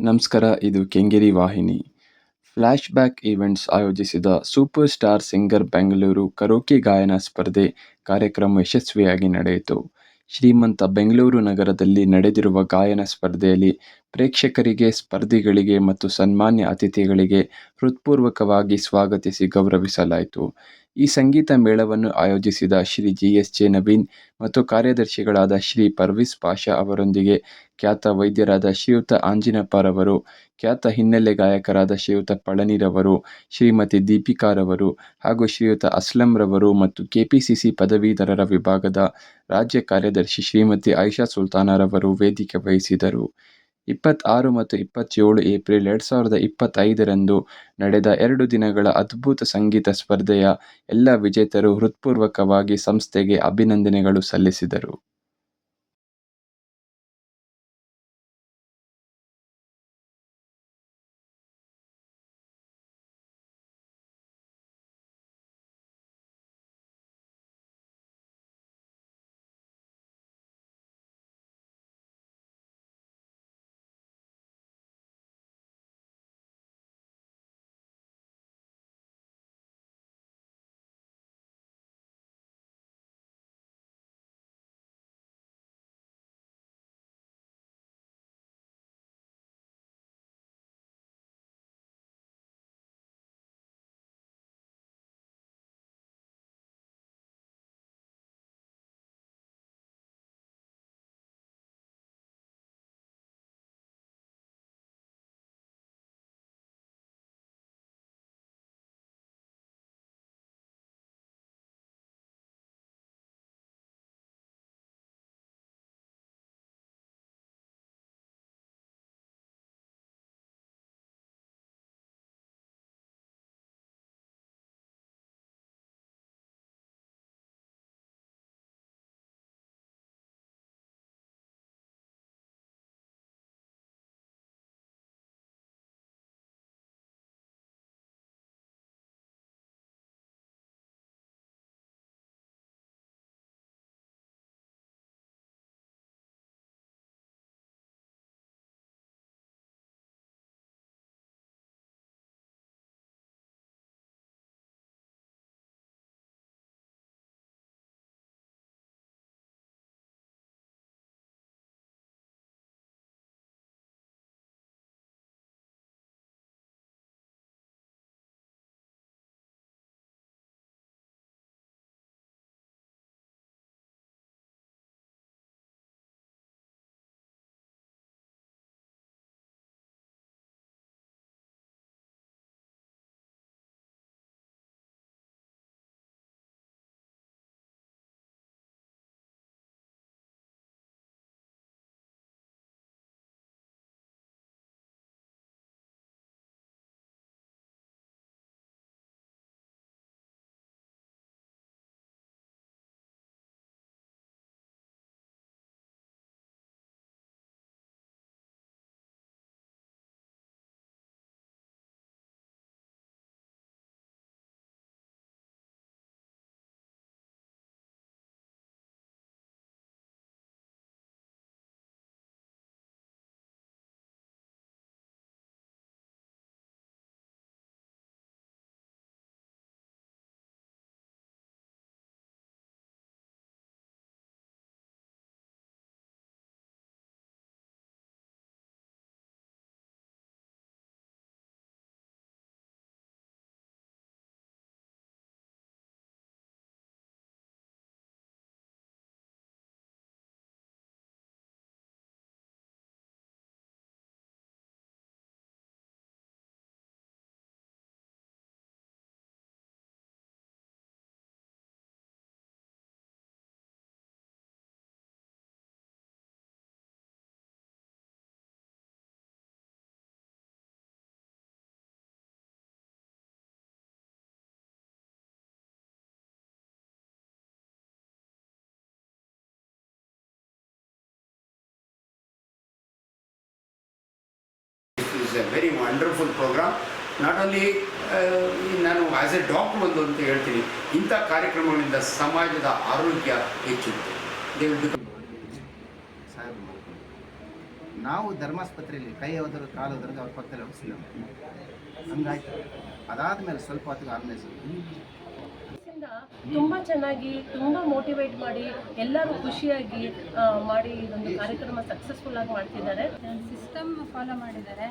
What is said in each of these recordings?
ನಮಸ್ಕಾರ, ಇದು ಕೆಂಗೇರಿ ವಾಹಿನಿ. ಫ್ಲ್ಯಾಶ್ ಬ್ಯಾಕ್ ಈವೆಂಟ್ಸ್ ಆಯೋಜಿಸಿದ super star singer Bengaluru karaoke ಗಾಯನ ಸ್ಪರ್ಧೆ ಕಾರ್ಯಕ್ರಮ ಯಶಸ್ವಿಯಾಗಿ ನಡೆಯಿತು. ಶ್ರೀಮಂತ ಬೆಂಗಳೂರು ನಗರದಲ್ಲಿ ನಡೆದಿರುವ ಗಾಯನ ಸ್ಪರ್ಧೆಯಲ್ಲಿ ಪ್ರೇಕ್ಷಕರಿಗೆ, ಸ್ಪರ್ಧಿಗಳಿಗೆ ಮತ್ತು ಸನ್ಮಾನ್ಯ ಅತಿಥಿಗಳಿಗೆ ಹೃತ್ಪೂರ್ವಕವಾಗಿ ಸ್ವಾಗತಿಸಿ ಗೌರವಿಸಲಾಯಿತು. ಈ ಸಂಗೀತ ಮೇಳವನ್ನು ಆಯೋಜಿಸಿದ Shri G S J Naveen ಮತ್ತು ಕಾರ್ಯದರ್ಶಿಗಳಾದ ಶ್ರೀ ಪರ್ವಿಸ್ ಪಾಷಾ ಅವರೊಂದಿಗೆ ಖ್ಯಾತ ವೈದ್ಯರಾದ ಶ್ರೀಯುತ ಆಂಜಿನಪ್ಪರವರು ಖ್ಯಾತ ಹಿನ್ನೆಲೆ ಗಾಯಕರಾದ ಶ್ರೀಯುತ ಪಳನಿರವರು ಶ್ರೀಮತಿ ದೀಪಿಕಾರವರು ಹಾಗೂ ಶ್ರೀಯುತ ಅಸ್ಲಂರವರು ಮತ್ತು ಕೆಪಿಸಿಸಿ ಪದವೀಧರರ ವಿಭಾಗದ ರಾಜ್ಯ ಕಾರ್ಯದರ್ಶಿ ಶ್ರೀಮತಿ ಆಯಿಷಾ ಸುಲ್ತಾನರವರು ವೇದಿಕೆ ವಹಿಸಿದರು. ಇಪ್ಪತ್ತಾರು ಮತ್ತು ಇಪ್ಪತ್ತೇಳು ಏಪ್ರಿಲ್ ಎರಡು ಸಾವಿರದ ಇಪ್ಪತ್ತೈದರಂದು ನಡೆದ ಎರಡು ದಿನಗಳ ಅದ್ಭುತ ಸಂಗೀತ ಸ್ಪರ್ಧೆಯ ಎಲ್ಲ ವಿಜೇತರು ಹೃತ್ಪೂರ್ವಕವಾಗಿ ಸಂಸ್ಥೆಗೆ ಅಭಿನಂದನೆಗಳು ಸಲ್ಲಿಸಿದರು. Is a very wonderful programme not only ನಾನು ಆ್ಯಸ್ ಎ ಡಾಕ್ಟರ್ ಒಂದು ಅಂತ ಹೇಳ್ತೀನಿ ಇಂಥ ಕಾರ್ಯಕ್ರಮಗಳಿಂದ ಸಮಾಜದ ಆರೋಗ್ಯ ಹೆಚ್ಚುತ್ತೆ. ನಾವು ಧರ್ಮಾಸ್ಪತ್ರೆಯಲ್ಲಿ ಕೈ ಹೋದ್ರೆ ಕಾಲು ಹೋದ್ರಿಗೆ ಅವ್ರ ಪಕ್ಕದಲ್ಲಿ ಹೋಗಿಸಿಲ್ಲ. ಹಂಗಾಯ್ತು. ಅದಾದಮೇಲೆ ಸ್ವಲ್ಪ ಹೊತ್ತಿಗೆ ಆರ್ಗನೈಸ್ ತುಂಬ ಚೆನ್ನಾಗಿ ತುಂಬ ಮೋಟಿವೇಟ್ ಮಾಡಿ ಎಲ್ಲರೂ ಖುಷಿಯಾಗಿ ಮಾಡಿ ಇದೊಂದು ಕಾರ್ಯಕ್ರಮ ಸಕ್ಸಸ್ಫುಲ್ ಆಗಿ ಮಾಡ್ತಿದ್ದಾರೆ. ಸಿಸ್ಟಮ್ ಫಾಲೋ ಮಾಡಿದ್ದಾರೆ.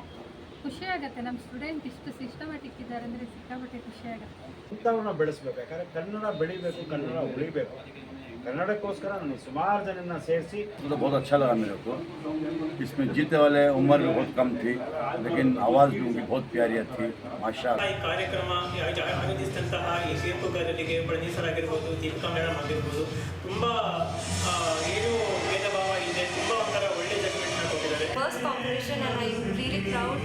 ಖುಷಿ ಆಗುತ್ತೆ ನಮ್ಮ ಸ್ಟೂಡೆಂಟ್ ಇಷ್ಟು ಸಿಸ್ಟಮ್ಯಾಟಿಕ್ ಇದ್ದಾರೆ ಅಂದರೆ ಸಿಕ್ಕಾಪಟ್ಟೆ ಖುಷಿ ಆಗುತ್ತೆ ಇಂಥವ್ರನ್ನ ಬೆಳೆಸ್ಬೇಕು ಯಾಕಂದರೆ ಕನ್ನಡ ಬೆಳಿಬೇಕು ಕನ್ನಡ ಉಳಿಬೇಕು ಕನ್ನಡಕ್ಕೋಸ್ಕರ ನಾನು ಸುಮಾರು ಜನನ ಸೇರಿಸಿ तो बहुत अच्छा लगा मेरे को इसमें जीतने वाले उम्र भी बहुत कम थी लेकिन आवाज़ भी उनकी बहुत प्यारी थी माशा ಈ ಕಾರ್ಯಕ್ರಮ ಆಯೋಜ- ಆಯೋಜಿಸಿದಂತಹ ಈ ತೀರ್ಪುಗಾರರಿಗೆ ಬಡನಿ ಸರ್ ಆಗಿರ್ಬೋದು ದೀಪಿಕಾ ಮೇಡಮ್ ಆಗಿರ್ಬೋದು ತುಂಬ ಆ, ಏನು ಭೇದ ಭಾವ ಇದೆ ತುಂಬ ಒಂಥರ ಒಳ್ಳೆ ಜಡ್ಜ್ಮೆಂಟ್ನ ಕೊಟ್ಟಿದ್ದಾರೆ first competition and I'm really proud